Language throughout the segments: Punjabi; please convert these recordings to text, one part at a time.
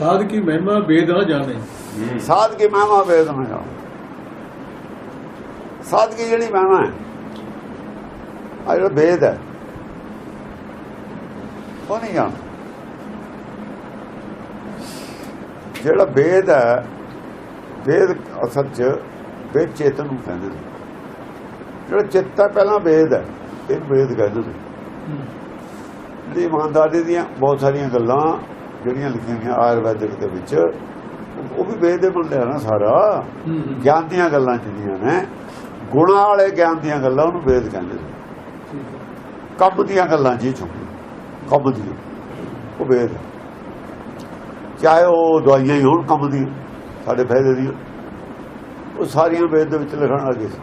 ਸਾਧ ਕੀ ਮਹਿਮਾ ਵੇਦ ਨਾ ਜਾਣੇ। ਸਾਧ ਕੀ ਮਹਿਮਾ ਵੇਦ ਨਾ ਜਾਣ ਸਾਧ ਕੀ ਜਿਹੜੀ ਮਹਿਮਾ ਹੈ ਆ ਜਿਹੜਾ ਵੇਦ ਹੈ ਉਹ ਨਹੀਂ ਜਾਣ ਜਿਹੜਾ ਵੇਦ ਹੈ ਵੇਦ ਅਸਲ ਚ ਵੇਦ ਚੇਤਨ ਨੂੰ ਕਹਿੰਦੇ ਨੇ। ਜਿਹੜਾ ਚਿੱਤ ਪਹਿਲਾਂ ਵੇਦ ਹੈ ਇਹ ਵੇਦ ਕਹਿੰਦੇ ਨੇ। ਜਿਹੜੀ ਇਮਾਨਦਾਰੀ ਦੀਆਂ ਬਹੁਤ ਸਾਰੀਆਂ ਗੱਲਾਂ ਜਿਹੜੀਆਂ ਲਿਖੀਆਂ ਗਈਆਂ ਆਯੁਰਵੈਦਿਕ ਦੇ ਵਿੱਚ ਉਹ ਵੀ ਵੇਦ ਦੇ ਬੰਦੇ ਆ ਨਾ ਸਾਰਾ। ਗਿਆਨ ਦੀਆਂ ਗੱਲਾਂ ਜਿਹੜੀਆਂ ਨੇ ਗੁਣਾਂ ਵਾਲੇ ਗਿਆਨ ਦੀਆਂ ਗੱਲਾਂ ਉਹਨੂੰ ਵੇਦ ਕਹਿੰਦੇ ਨੇ। ਕੰਮ ਦੀਆਂ ਗੱਲਾਂ ਜੀ ਚੋਂ ਕੰਮ ਦੀਆਂ। ਉਹ ਵੇਦ। ਚਾਹੇ ਉਹ ਦਵਾਈਆਂ ਹੀ ਹੋਣ ਕੰਮ ਦੀਆਂ ਸਾਡੇ ਫਾਇਦੇ ਦੀਆਂ। ਉਹ ਸਾਰੀਆਂ ਵੇਦ ਦੇ ਵਿੱਚ ਲਿਖਣ ਲੱਗੇ ਸੀ।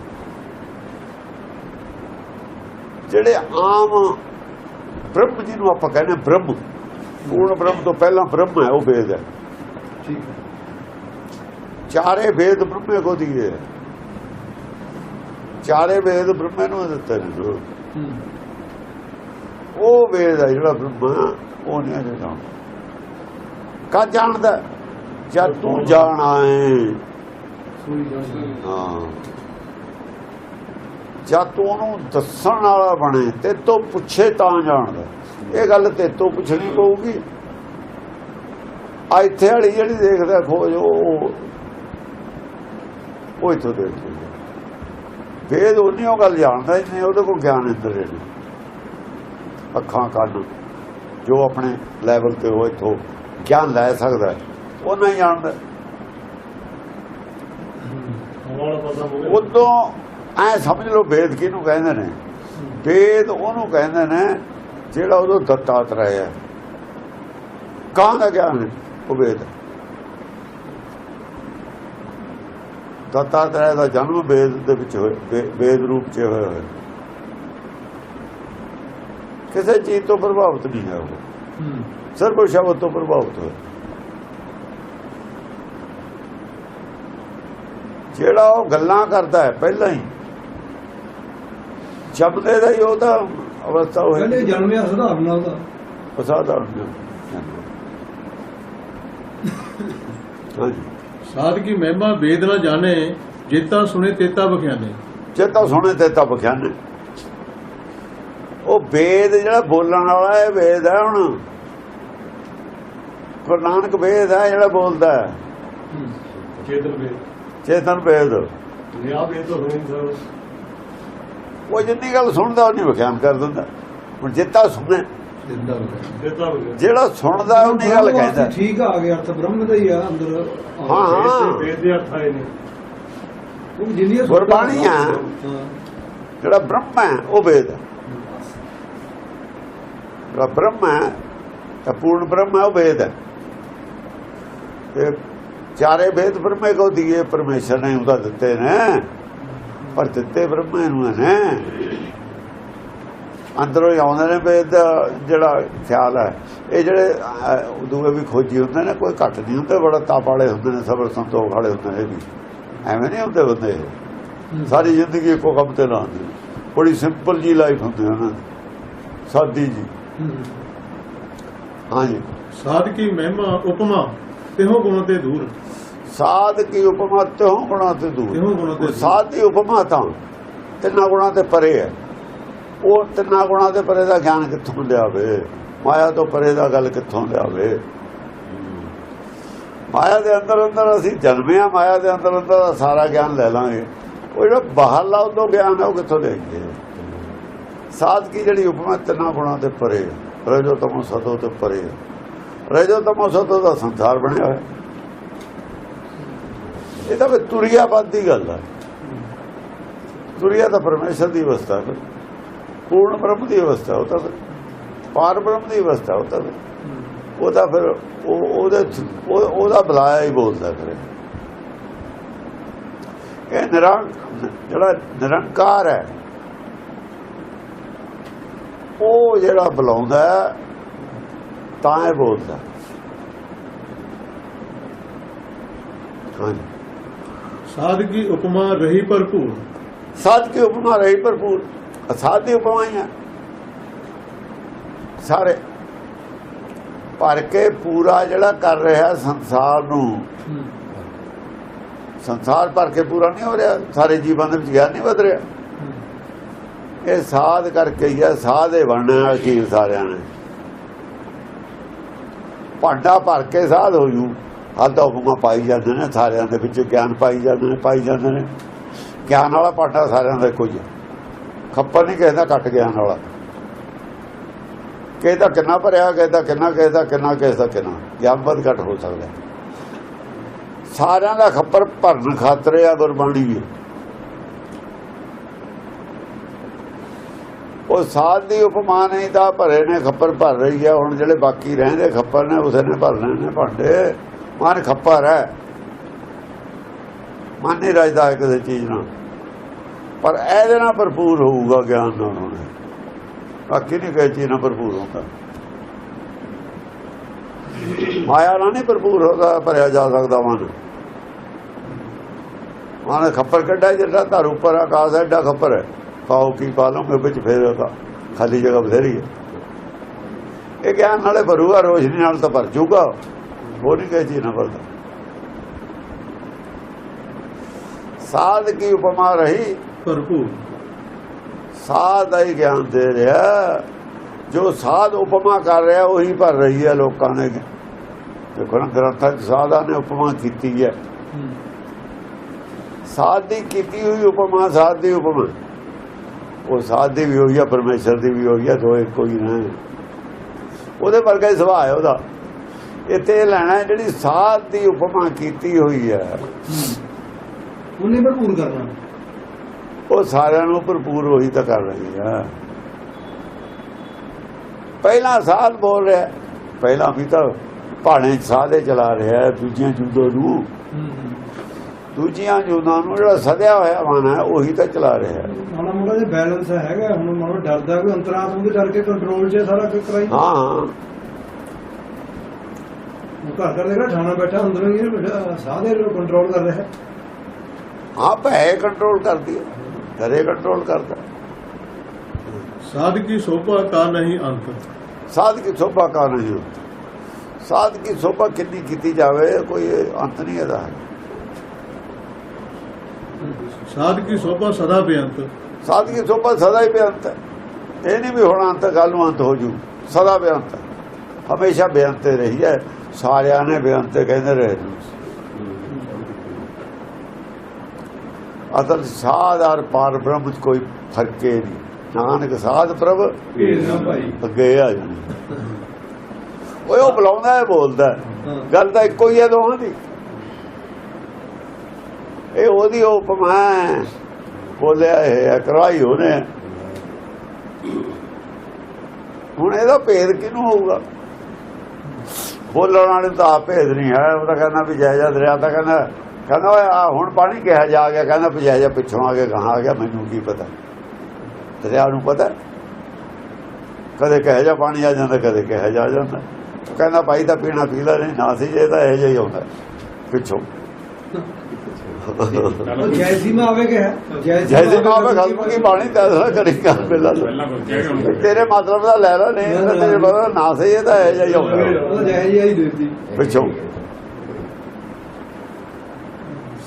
ਜਿਹੜੇ ਆਮ ਬ੍ਰਹਮ ਜੀ ਨੂੰ ਆਪਾਂ ਕਹਿੰਦੇ ਬ੍ਰਹਮ। ਪੂਰਨ ਬ੍ਰਹਮ ਤੋਂ ਪਹਿਲਾਂ ਬ੍ਰਹਮ ਹੈ ਉਹ ਵੇਦ ਹੈ। ਠੀਕ ਚਾਰੇ ਵੇਦ ਬ੍ਰਹਮੇ ਕੋ ਦੀਏ। ਚਾਰੇ ਵੇਦ ਬ੍ਰਹਮੇ ਨੂੰ ਦਿੱਤੇ ਨੇ ਉਹ ਵੇਦ ਹੈ ਜਿਹੜਾ ਬ੍ਰਹਮਾ ਉਹ ਨਹੀਂ ਜਾਣਦਾ। ਕਾ ਜਾਣਦਾ? ਜਦ ਤੂੰ ਜਾਣਾ ਹੈ। ਜਦ ਤੂੰ ਉਹਨੂੰ ਦੱਸਣ ਵਾਲਾ ਬਣੇ ਤੇ ਤੋਂ ਪੁੱਛੇ ਤਾਂ ਜਾਣਦਾ। ਇਹ ਗੱਲ ਤੇ ਤੋਂ ਪੁੱਛਣੀ ਪਊਗੀ। ਆ ਇੱਥੇ ਵਾਲੀ ਜਿਹੜੀ ਦੇਖਦਾ ਖੋਜ, ਉਹ ਉਹ ਇਥੋਂ ਦੇਖ ਲਈ ਵੇਦ ਉਹਨੀ ਉਹ ਗੱਲ ਜਾਣਦਾ ਹੀ ਨਹੀਂ, ਉਹਦੇ ਕੋਲ ਗਿਆਨ ਇੰਦਰ ਹੈ ਅੱਖਾਂ ਕੰਨ, ਜੋ ਆਪਣੇ ਲੈਵਲ ਤੇ ਉਹ ਇਥੋਂ ਗਿਆਨ ਲੈ ਸਕਦਾ ਉਹ ਨਹੀਂ ਜਾਣਦਾ ਉਦੋਂ ਐ ਸਮਝ ਲਓ ਵੇਦ ਕਿਹਨੂੰ ਕਹਿੰਦੇ ਨੇ? ਵੇਦ ਉਹਨੂੰ ਕਹਿੰਦੇ ਨੇ ਜਿਹੜਾ ਉਦੋਂ ਦੱਤਾਤਰੇය ਹੈ ਕਾਂ ਦਾ ਗਿਆਨ ਹੈ, ਉਹ ਵੇਦ। ਹੈ। ਦੱਤਾਤਰੇಯ ਦਾ ਜਨਮ ਵੇਦ ਦੇ ਵਿੱਚ ਹੋਇਆ ਵੇਦ ਰੂਪ ਚ ਹੋਇਆ ਹੋਇਆ। ਕਿਸੇ ਚੀਜ਼ ਤੋਂ ਪ੍ਰਭਾਵਿਤ ਨਹੀਂ ਹੈ ਉਹ। ਹੂੰ। ਸਿਰਫ ਸ਼ਬਦ ਤੋਂ ਪ੍ਰਭਾਵਿਤ ਹੋਇਆ। ਜਿਹੜਾ ਉਹ ਗੱਲਾਂ ਕਰਦਾ ਹੈ ਪਹਿਲਾਂ ਹੀ। ਜਪਦੇ ਦਾ ਹੀ ਉਹਦਾ ਅਵਸਥਾ ਕਹਿੰਦੇ ਹੋਏ ਜਨਮਿਆ ਸਧਾਰਨ ਉਹਦਾ ਅਸਾਧਾਰਨ ਹਾਂਜੀ। ਸਾਧ ਕੀ ਮਹਿਮਾ ਵੇਦ ਨਾ ਜਾਣੇ ਜੇਤਾ ਸੁਣੇ ਤੇਤਾ ਬਖਿਆਨੇ ਜੇ ਤਾਂ ਸੁਣੇ ਤੇ ਤਾਂ ਬਖਿਆਨ ਉਹ ਵੇਦ ਜਿਹੜਾ ਬੋਲਣ ਵਾਲਾ ਹੈ ਵੇਦ ਹੈ ਹੁਣ। ਗੁਰੂ ਨਾਨਕ ਵੇਦ ਹੈ ਜਿਹੜਾ ਬੋਲਦਾ ਹੈ। ਚੇਤਨ ਵੇਦ। ਚੇਤਨ ਵੇਦ। ਨਿਆ ਵੇਦ ਹੋਣੀ ਸਰ। ਉਹ ਜਿੰਨੀ ਗੱਲ ਸੁਣਦਾ ਉਹ ਨਹੀਂ ਵਿਖਿਆਨ ਕਰ ਦਿੰਦਾ। ਹੁਣ ਜਿੱਤਾ ਸੁਣੇ ਜਿਹੜਾ ਸੁਣਦਾ ਉਹਨੀ ਗੱਲ ਕਹਿੰਦਾ ਠੀਕ ਆ ਗਿਆ ਅਰਥ ਬ੍ਰਹਮ ਦਾ ਹੀ ਆ ਅੰਦਰ ਹਾਂ ਹਾਂ। ਵੇਦ ਦੇ ਅਰਥ ਆਏ ਨੇ। ਉਹ ਜਿੰਨੀ ਗੁਰਬਾਣੀ ਆ। ਜਿਹੜਾ ਬ੍ਰਹਮ ਹੈ ਉਹ ਵੇਦ ਹੈ। ਜਿਹੜਾ ਬ੍ਰਹਮ ਹੈ ਤਾਂ ਪੂਰਨ ਬ੍ਰਹਮ ਹੈ ਉਹ ਵੇਦ ਹੈ। ਤੇ ਚਾਰੇ ਵੇਦ ਬ੍ਰਹਮੇ ਕੋ ਦੀਏ ਪਰਮੇਸ਼ਰ ਨੇ ਉਹਦਾ ਦਿੱਤੇ ਨੇ। ਪਰ ਦਿੱਤੇ ਬ੍ਰਹਮੇ ਨੂੰ ਨੇ। ਅੰਦਰੋਂ ਹੀ ਆਉਂਦੇ ਨੇ ਦਾ ਜਿਹੜਾ ਖਿਆਲ ਹੈ ਇਹ ਜਿਹੜੇ ਦੂਏ ਵੀ ਖੋਜੀ ਹੁੰਦੇ ਨੇ ਕੋਈ ਘੱਟ ਨਹੀਂ ਹੁੰਦੇ ਬੜਾ ਤਾਪ ਵਾਲੇ ਹੁੰਦੇ ਨੇ ਸਬਰ ਸੰਤੋਖ ਵਾਲੇ ਹੁੰਦੇ ਨੇ ਵੀ। ਐਵੇਂ ਨਹੀਂ ਹੁੰਦੇ ਬੰਦੇ। ਸਾਰੀ ਜ਼ਿੰਦਗੀ ਇੱਕੋ ਕੰਮ ਤੇ ਲਾਉਂਦੇ ਬੜੀ ਸਿੰਪਲ ਜੀ ਲਾਈਫ ਹੁੰਦੀ ਹੈ ਉਹਨਾਂ ਦੀ ਸਾਦੀ ਜੀ। ਹਾਂਜੀ ਕੀ ਮਹਿਮਾ ਉਪਮਾ ਤਿਹੋ ਗੁਣ ਤੇ ਦੂਰ। ਸਾਧ ਕੀ ਉਪਮਾ ਤੇ ਹੋ ਗੁਣਾ ਤੇ ਦੂਰ। ਸਾਧ ਦੀ ਉਪਮਾ ਤਾਂ ਤਿੰਨਾਂ ਗੁਣਾ ਤੇ ਪਰੇ ਹੈ। ਉਹ ਤਿੰਨਾਂ ਗੁਣਾ ਤੇ ਪਰੇ ਦਾ ਗਿਆਨ ਕਿੱਥੋਂ ਲਿਆਵੇ? ਮਾਇਆ ਤੋਂ ਪਰੇ ਦਾ ਗੱਲ ਕਿੱਥੋਂ ਲਿਆਵੇ? ਮਾਇਆ ਦੇ ਅੰਦਰ ਅੰਦਰ ਅਸੀਂ ਜਨਮੇ ਆ ਮਾਇਆ ਦੇ ਅੰਦਰ ਅੰਦਰ ਦਾ ਸਾਰਾ ਗਿਆਨ ਲੈ ਲਾਂਗੇ। ਉਹ ਜਿਹੜਾ ਬਾਹਰਲਾ ਉਦੋਂ ਗਿਆਨ ਹੈ ਉਹ ਕਿੱਥੋਂ ਲੈਂਗੇ ਸਾਧ ਕੀ ਜਿਹੜੀ ਉਪਮਾ ਤਿੰਨਾਂ ਗੁਣਾ ਤੇ ਪਰੇ। ਰਜੋ ਤਮੋ ਸਤੋ ਤੇ ਪਰੇ। ਰਜੋ ਤਮੋ ਸਤੋ ਦਾ ਸੰਸਾਰ ਬਣਿਆ ਹੋਇਆ। ਇਹ ਤਾਂ ਫਿਰ ਤੁਰਿਆਬਾਦ ਦੀ ਗੱਲ ਹੈ ਤੁਰਿਆ ਤਾਂ ਪਰਮੇਸ਼ਰ ਦੀ ਅਵਸਥਾ ਫਿਰ। ਪੂਰਨ ਬ੍ਰਹਮ ਦੀ ਅਵਸਥਾ ਉਹ ਤਾਂ ਪਾਰ ਬ੍ਰਹਮ ਦੀ ਅਵਸਥਾ ਉਹ ਤਾਂ ਉਹ ਤਾਂ ਫਿਰ ਉਹ ਉਹਦੇ ਉਹਦਾ ਬੁਲਾਇਆ ਹੀ ਬੋਲਦਾ ਫਿਰ। ਇਹ ਨਿਰੰਕ ਜਿਹੜਾ ਨਿਰੰਕਾਰ ਹੈ, ਉਹ ਜਿਹੜਾ ਬੁਲਾਉਂਦਾ ਤਾਂ ਇਹ ਬੋਲਦਾ। ਹਾਂਜੀ। ਸਾਧ ਕੀ ਉਪਮਾ ਰਹੀ ਭਰਪੂਰ? ਸਾਧ ਕੀ ਉਪਮਾ ਰਹੀ ਭਰਪੂਰ? ਅਸਾਧ ਦੀ ਉਪਮਾਈਆਂ ਸਾਰੇ ਭਰ ਕੇ ਪੂਰਾ ਜਿਹੜਾ ਕਰ ਰਿਹਾ ਸੰਸਾਰ ਨੂੰ। ਸੰਸਾਰ ਭਰ ਕੇ ਪੂਰਾ ਨਹੀਂ ਹੋ ਰਿਹਾ ਸਾਰੇ ਜੀਵਨ ਦੇ ਵਿੱਚ ਗਿਆਨ ਨਹੀਂ ਵਧ ਰਿਹਾ। ਇਹ ਸਾਧ ਕਰਕੇ ਹੀ ਹੈ ਸਾਧੇ ਬਣਨਾ ਅਖੀਰ ਸਾਰਿਆਂ ਨੇ। ਭਾਂਡਾ ਭਰ ਕੇ ਸਾਧ ਹੋ ਜੂ। ਹੱਦ ਹੁਕਮਾਂ ਪਾਈ ਜਾਂਦੇ ਨੇ, ਸਾਰਿਆਂ ਦੇ ਵਿੱਚ ਗਿਆਨ ਪਾਈ ਜਾਂਦੇ ਨੇ, ਪਾਈ ਜਾਂਦੇ ਨੇ। ਗਿਆਨ ਵਾਲਾ ਭਾਂਡਾ ਸਾਰਿਆਂ ਦਾ ਕੋਈ ਹੈ ਖੱਪਰ ਨਹੀਂ ਕਿਸੇ ਦਾ ਘੱਟ ਗਿਆਨ ਵਾਲਾ। ਕਿਸੇ ਦਾ ਕਿੰਨਾ ਭਰਿਆ, ਕਿਸੇ ਦਾ ਕਿੰਨਾ, ਕਿਸੇ ਦਾ ਕਿੰਨਾ, ਕਿਸੇ ਦਾ ਕਿੰਨਾ। ਗਿਆਨ ਵੱਧ ਘੱਟ ਹੋ ਸਕਦਾ ਸਾਰਿਆਂ ਦਾ ਖੱਪਰ ਭਰਨ ਖਾਤਰ ਆ ਗੁਰਬਾਣੀ ਵੀ ਉਹ ਸਾਧ ਦੀ ਉਪਮਾ ਨਹੀਂ ਤਾਂ ਭਰੇ ਨੇ, ਖੱਪਰ ਭਰ ਰਹੀ ਹੈ। ਹੁਣ ਜਿਹੜੇ ਬਾਕੀ ਰਹਿੰਦੇ ਖੱਪਰ ਨੇ, ਉਸੇ ਨੇ ਭਰਨੇ ਨੇ ਭਾਂਡੇ। ਮਨ ਖੱਪਰ ਹੈ ਮਨ ਨਹੀਂ ਰਜਦਾ ਕਿਸੇ ਚੀਜ਼ ਨਾਲ। ਪਰ ਇਹਦੇ ਨਾਲ ਭਰਪੂਰ ਹੋਊਗਾ ਗਿਆਨ ਨਾਲ ਹੋਣਾ ਬਾਕੀ ਨਹੀਂ ਕਿਸੇ ਚੀਜ਼ ਨਾਲ ਭਰਪੂਰ ਹੁੰਦਾ। ਮਾਇਆ ਨਾਲ ਨਹੀਂ ਭਰਪੂਰ ਹੋਦਾ, ਭਰਿਆ ਜਾ ਸਕਦਾ ਮਨ। ਮਨ ਖੱਪਰ ਕੱਢਾ ਜਿਹੜਾ ਧਰ ਉੱਪਰ, ਆਕਾਸ਼ ਐਡਾ ਖੱਪਰ ਹੈ। ਪਾਓ ਕੀ ਪਾ ਲਓਗੇ, ਵਿੱਚ ਫੇਰ ਉਹਦਾ ਖਾਲੀ ਜਗ੍ਹਾ ਬਥੇਰੀ ਹੈ। ਇਹ ਗਿਆਨ ਨਾਲੇ ਭਰੂਗਾ, ਰੋਸ਼ਨੀ ਨਾਲ ਤਾਂ ਭਰ ਜੂਗਾ। ਉਹ ਨਹੀਂ ਕਹੇ ਚੀਜ਼ ਨਾ ਭਰਦਾ ਸਾਧ ਕੀ ਉਪਮਾ ਰਹੀ? ਭਰਪੂਰ। ਸਾਧ ਦਾ ਹੀ ਗਿਆਨ ਦੇ ਰਿਹਾ। ਜੋ ਸਾਧ ਉਪਮਾ ਕਰ ਰਿਹਾ ਉਹੀ ਭਰ ਰਹੀ ਹੈ ਲੋਕਾਂ ਨੇ। ਦੇਖੋ ਨਾ ਗ੍ਰੰਥਾਂ 'ਚ ਸਾਧਾਂ ਨੇ ਉਪਮਾ ਕੀਤੀ ਹੈ। ਹੂੰ। ਸਾਧ ਦੀ ਕੀਤੀ ਹੋਈ ਉਪਮਾ ਸਾਧ ਦੀ ਉਪਮਾ। ਉਹ ਸਾਧ ਦੀ ਵੀ ਹੋਈ ਹੈ ਪਰਮੇਸ਼ਰ ਦੀ ਵੀ ਹੋਈ ਹੈ ਦੋ ਇੱਕੋ ਹੀ ਨੇ। ਉਹਦੇ ਵਰਗਾ ਹੀ ਸੁਭਾਅ ਹੈ ਉਹਦਾ। ਇੱਥੇ ਲੈਣਾ ਜਿਹੜੀ ਸਾਧ ਦੀ ਉਪਮਾ ਕੀਤੀ ਹੋਈ ਹੈ। ਉਹਨੇ ਭਰਪੂਰ ਕਰਨਾ। ਉਹ ਸਾਰਿਆਂ ਨੂੰ ਭਰਪੂਰ ਉਹੀ ਤਾਂ ਕਰ ਰਹੀ ਹੈ। ਪਹਿਲਾ ਸਾਧ ਬੋਲ ਰਿਹਾ। ਪਹਿਲਾਂ ਵੀ ਤਾਂ ਪਹਾੜੇ ਸਾਧੇ ਚਲਾ ਰਿਹਾ ਦੂਜੀਆਂ ਜੂਦੋਂ ਨੂੰ। ਦੂਜੀਆਂ ਜੂਦਾਂ ਨੂੰ ਜਿਹੜਾ ਸਦਿਆ ਹੋਇਆ ਮਨ ਹੈ ਉਹੀ ਤਾਂ ਚਲਾ ਰਿਹਾ ਹੈ। ਮਾੜਾ ਮੋੜਾ ਜਿਹਾ ਬੈਲੈਂਸ ਹੈਗਾ ਹੁਣ ਮਾੜਾ ਡਰਦਾ ਕੋਈ ਅੰਤਰਾਤਮ ਦੇ ਡਰ ਕੇ ਕੰਟਰੋਲ 'ਚ ਸਾਰਾ ਕੁਝ ਕਰਾਈ। ਹਾਂ। ਘਰ ਘਰ ਦੇਖਾ ਠਾਣਾ ਬੈਠਾ ਅੰਦਰੋਂ ਹੀ ਬੈਠਾ ਸਾਦੇ ਨੂੰ ਕੰਟਰੋਲ ਕਰ ਰਿਹਾ। ਹੈ ਹਾਂ ਭੈ ਕੰਟਰੋਲ ਕਰਦੀ ਹੈ ਘਰੇ ਕੰਟਰੋਲ ਕਰਦਾ ਸਾਧ ਕੀ ਸੋਭਾ ਕਾ ਨਹੀਂ ਅੰਤ। ਸਾਧ ਕੀ ਸੋਭਾ ਕਾ ਨਹੀਂ ਹੁੰਦਾ ਸਾਧ ਕੀ ਸੋਭਾ ਕਿੰਨੀ ਕੀਤੀ ਜਾਵੇ ਕੋਈ ਅੰਤ ਨਹੀਂ ਇਹਦਾ। ਸਾਧ ਕੀ ਸੋਭਾ ਸਦਾ ਬੇਅੰਤ। ਸਾਧ ਕੀ ਸੋਭਾ ਸਦਾ ਹੀ ਬੇਅੰਤ ਹੈ। ਇਹ ਨਹੀਂ ਵੀ ਹੁਣ ਅੰਤ ਕੱਲ ਨੂੰ ਅੰਤ ਹੋ ਜੂ। ਸਦਾ ਬੇਅੰਤ ਹਮੇਸ਼ਾ ਬੇਅੰਤ ਰਹੀ ਹੈ। ਸਾਰਿਆਂ ਨੇ ਬੇਅੰਤ ਕਹਿੰਦੇ ਰਹੇ ਅਸਲ ਸਾਧ ਔਰ ਪਾਰ ਬ੍ਰਹਮ 'ਚ ਕੋਈ ਫ਼ਰਕ ਹੀ ਨਹੀਂ। ਨਾਨਕ ਸਾਧ ਪ੍ਰਭ ਅੱਗੇ ਆ ਜਾਣੀ। ਓਏ ਉਹ ਬੁਲਾਉਂਦਾ ਹੈ ਬੋਲਦਾ। ਗੱਲ ਤਾਂ ਇੱਕੋ ਹੀ ਹੈ ਦੋਹਾਂ ਦੀ। ਇਹ ਉਹਦੀ ਉਪਮਾ। ਬੋਲਿਆ ਹੈ, ਕਰਵਾਈ ਉਹਨੇ। ਹੁਣ ਇਹਦਾ ਭੇਦ ਕਿਹਨੂੰ ਹੋਊਗਾ? ਬੋਲਣ ਵਾਲੇ ਤਾਂ ਆਪ ਭੇਦ ਨਹੀਂ ਹੈ। ਉਹ ਤਾਂ ਕਹਿੰਦਾ ਵੀ ਜਾਇਜਾ ਦਰਿਆ, ਤਾਂ ਕਹਿੰਦਾ ਕਹਿੰਦਾ ਓਏ ਆ ਹੁਣ ਪਾਣੀ ਕਿਹਾ ਜਾ ਗਿਆ, ਕਹਿੰਦਾ ਵੀ ਜਾਇਜਾ ਪਿੱਛੋਂ ਆ ਕੇ ਕਹਾਂ ਆ ਗਿਆ, ਮੈਨੂੰ ਕੀ ਪਤਾ। ਦਰਿਆ ਨੂੰ ਪਤਾ ਕਦੇ ਕਹੇ ਜਾ ਪਾਣੀ ਆ ਜਾਂਦਾ, ਕਦੇ ਕਹੇ ਜਾ ਜਾਂਦਾ। ਕਹਿੰਦਾ ਭਾਈ ਤਾਂ ਪੀਣਾ ਪੀਲਾ ਨਹੀਂ, ਨਾ ਸੀ, ਜੇ ਤਾਂ ਇਹ ਜਿਹਾ ਹੀ ਆਉਂਦਾ ਪਿੱਛੋਂ। ਜੈਸੀ ਮਾ ਆਵੇ ਕਿ ਹੈ? ਜੈਸੇ ਨਾ ਮੈਂ ਖਸਮ ਕੀ ਪਾਣੀ ਤੈਸਾ ਕਰੀ ਕਰ ਬਿਲਾ ਤੇਰੇ ਮਤਲਬ ਦਾ ਲੈ ਲੈ ਨਹੀਂ ਤਾਂ ਤੇਰੇ ਬਦਲ ਨਾ ਸਹੀ ਇਹ ਤਾਂ ਇਹ ਜਿਹਾ ਹੀ ਆਉਂਦਾ ਉਹ ਜੈ ਜੀ ਆਈ ਦਿੱਤੀ ਪਿੱਛੋਂ।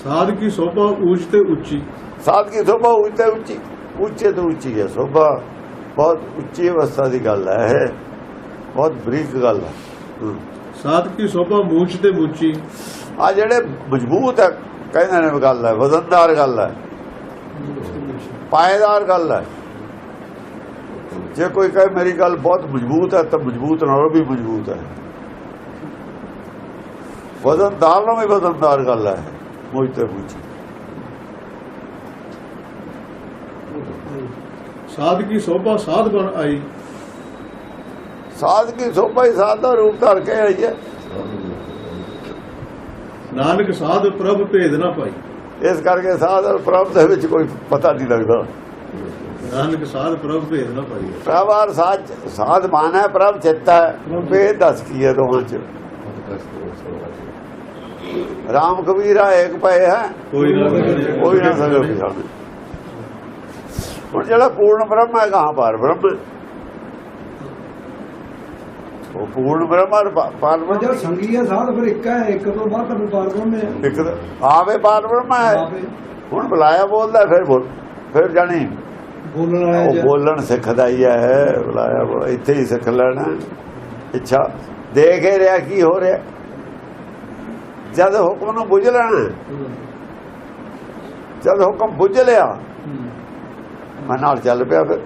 ਸਾਧ ਕੀ ਸੋਭਾ ਉੱਚ ਤੇ ਉੱਚੀ? ਸਾਧ ਕੀ ਸੋਭਾ ਉੱਚੇ ਉੱਚੀ? ਉੱਚੇ ਤੋਂ ਉੱਚੀ ਹੈ ਸੋਭਾ। ਬਹੁਤ ਉੱਚੀ ਅਵਸਥਾ ਦੀ ਗੱਲ ਹੈ ਬਹੁਤ ਬਰੀਕ ਗੱਲ ਹੈ। ਸਾਧ ਕੀ ਸੋਭਾ ਮੂਛ ਤੇ ਮੁੱਚੀ? ਆ ਜਿਹੜੇ ਮਜ਼ਬੂਤ ਹੈ ਕਹਿੰਦੇ ਨੇ ਗੱਲ ਹੈ ਵਜ਼ਨਦਾਰ ਗੱਲ ਹੈ। ਪਾਏਦਾਰ ਗੱਲ ਹੈ। ਜੇ ਕੋਈ ਕਹੇ ਮੇਰੀ ਗੱਲ ਬਹੁਤ ਮਜ਼ਬੂਤ ਹੈ ਤਾਂ ਮਜ਼ਬੂਤ ਨਾਲੋਂ ਵੀ ਮਜ਼ਬੂਤ ਹੈ। ਵਜ਼ਨਦਾਰ ਨਾਲੋਂ ਵੀ ਵਜ਼ਨਦਾਰ ਗੱਲ ਹੈ ਮੁਝ ਤੇ ਪੁੱਛ ਸਾਧ ਕੀ ਸੋਭਾ ਸਾਧ ਬਣ ਆਈ। ਸਾਧ ਕੀ ਸੋਭਾ ਹੀ ਸਾਧ ਦਾ ਰੂਪ ਧਰ ਕੇ ਆਈ ਹੈ। ਨਾਨਕ ਸਾਧ ਪ੍ਰਭ ਭੇਦ ਨਾ ਪਾਈ। ਇਸ ਕਰਕੇ ਸਾਧ ਔਰ ਪ੍ਰਭ ਦੇ ਵਿੱਚ ਕੋਈ ਪਤਾ ਨਹੀਂ ਲੱਗਦਾ। ਨਾਨਕ ਸਾਧ ਪ੍ਰਭ ਭੇਦ ਨਾ ਪਾਈ। ਪ੍ਰਭ ਔਰ ਸਾਧ ਸਾਧ ਮਾਨ ਪ੍ਰਭ ਚਿੱਤ ਭੇਦ ਦੱਸ ਕੀ ਹੈ ਦੋਹਾਂ ਚ? ਰਾਮ ਕਬੀਰਾ ਏਕ ਪਏ ਹੈ। ਕੋਈ ਨਾ ਕੋਈ ਨਾ ਸਕੇ। ਹੁਣ ਜਿਹੜਾ ਪੂਰਨ ਬ੍ਰਹਮ ਹੈ ਕਹਾਂ ਪਰ ਬ੍ਰਹਮ? ਉਹ ਪੂਰਨ ਬ੍ਰਹਮਾ ਪਰ ਪਾਰਬ੍ਰਹਮ ਜਦ ਸੰਗੀ ਹੈ ਸਾਧ ਫਿਰ ਇੱਕ ਹੈ ਇੱਕ ਤੋਂ ਬਾਅਦ ਤੁਹਾਨੂੰ ਪਾਰਬ੍ਰਹਮ ਹੈ। ਇੱਕ ਆਵੇ ਪਾਰਬ੍ਰਹਮ ਹੈ। ਹੁਣ ਬੁਲਾਇਆ ਬੋਲਦਾ ਫਿਰ ਬੋਲ ਫਿਰ ਜਾਣੀ। ਬੋਲਣ ਵਾਲੇ ਉਹ ਬੋਲਣ ਸਿੱਖਦਾ ਹੀ ਹੈ ਬੁਲਾਇਆ ਬੋਲ ਇੱਥੇ ਹੀ ਸਿੱਖ ਲੈਣਾ। ਇੱਛਾ ਦੇਖ ਹੀ ਰਿਹਾ ਕੀ ਹੋ ਰਿਹਾ। ਜਦ ਹੁਕਮ ਨੂੰ ਬੁੱਝ ਲੈਣਾ। ਜਦ ਹੁਕਮ ਬੁੱਝ ਲਿਆ। ਮੈਂ ਨਾਲ ਚੱਲ ਪਿਆ ਫਿਰ।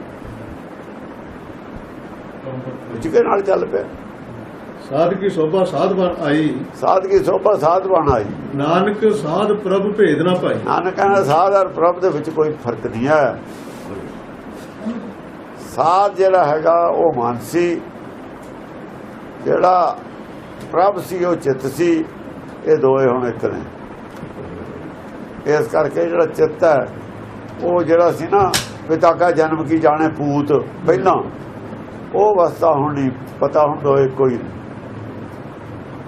ਕੇ ਨਾਲ ਚੱਲ ਪਿਆ। ਸਾਧ ਕੀ ਸੋਭਾ ਸਾਧ ਬਣ ਆਈ। ਸਾਧ ਕੀ ਸੋਭਾ ਸਾਧ ਬਣ ਆਈ। ਨਾਨਕ ਸਾਧ ਪ੍ਰਭ ਭੇਦ ਨਾ ਪਾਈ। ਨਾਨਕ ਕਹਿੰਦਾ ਸਾਧ ਔਰ ਪ੍ਰਭ ਦੇ ਵਿੱਚ ਕੋਈ ਫ਼ਰਕ ਨਹੀਂ ਹੈ। ਸਾਧ ਜਿਹੜਾ ਹੈਗਾ ਉਹ ਮਾਨਸੀ ਜਿਹੜਾ ਪ੍ਰਭ ਸੀ ਉਹ ਚਿੱਤ ਸੀ। ਇਹ ਦੋਏ ਹੁਣ ਇੱਕ ਨੇ। ਇਸ ਕਰਕੇ ਜਿਹੜਾ ਚਿੱਤ ਹੈ ਉਹ ਜਿਹੜਾ ਸੀ ਨਾ ਪਿਤਾ ਕਾ ਜਨਮ ਕੀ ਜਾਣੇ ਪੂਤ ਪਹਿਲਾਂ। ਉਹ ਵਸਤਾ ਹੁਣ ਨਹੀਂ ਪਤਾ ਹੁਣ ਦੋਏ ਕੋਈ ਨਹੀਂ।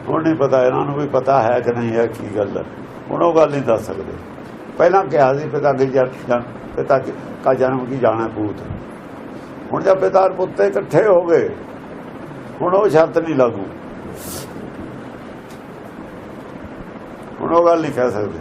ਹੁਣ ਨਹੀਂ ਪਤਾ, ਇਹਨਾਂ ਨੂੰ ਵੀ ਪਤਾ ਹੈ ਕਿ ਨਹੀਂ ਹੈ, ਕੀ ਗੱਲ ਹੈ। ਹੁਣ ਉਹ ਗੱਲ ਨਹੀਂ ਦੱਸ ਸਕਦੇ। ਪਹਿਲਾਂ ਕਿਹਾ ਸੀ, ਪਿਤਾ ਕੀ ਜਨ ਪਿਤਾ ਕਾ ਜਨਮ ਕੀ ਜਾਣਾ ਪੂਤ ਹੁਣ ਜਦ ਪਿਤਾ ਪੁੱਤੇ ਇਕੱਠੇ ਹੋ ਗਏ, ਹੁਣ ਉਹ ਸ਼ਰਤ ਨਹੀਂ ਲਾਗੂ। ਹੁਣ ਉਹ ਗੱਲ ਨਹੀਂ ਕਹਿ ਸਕਦੇ।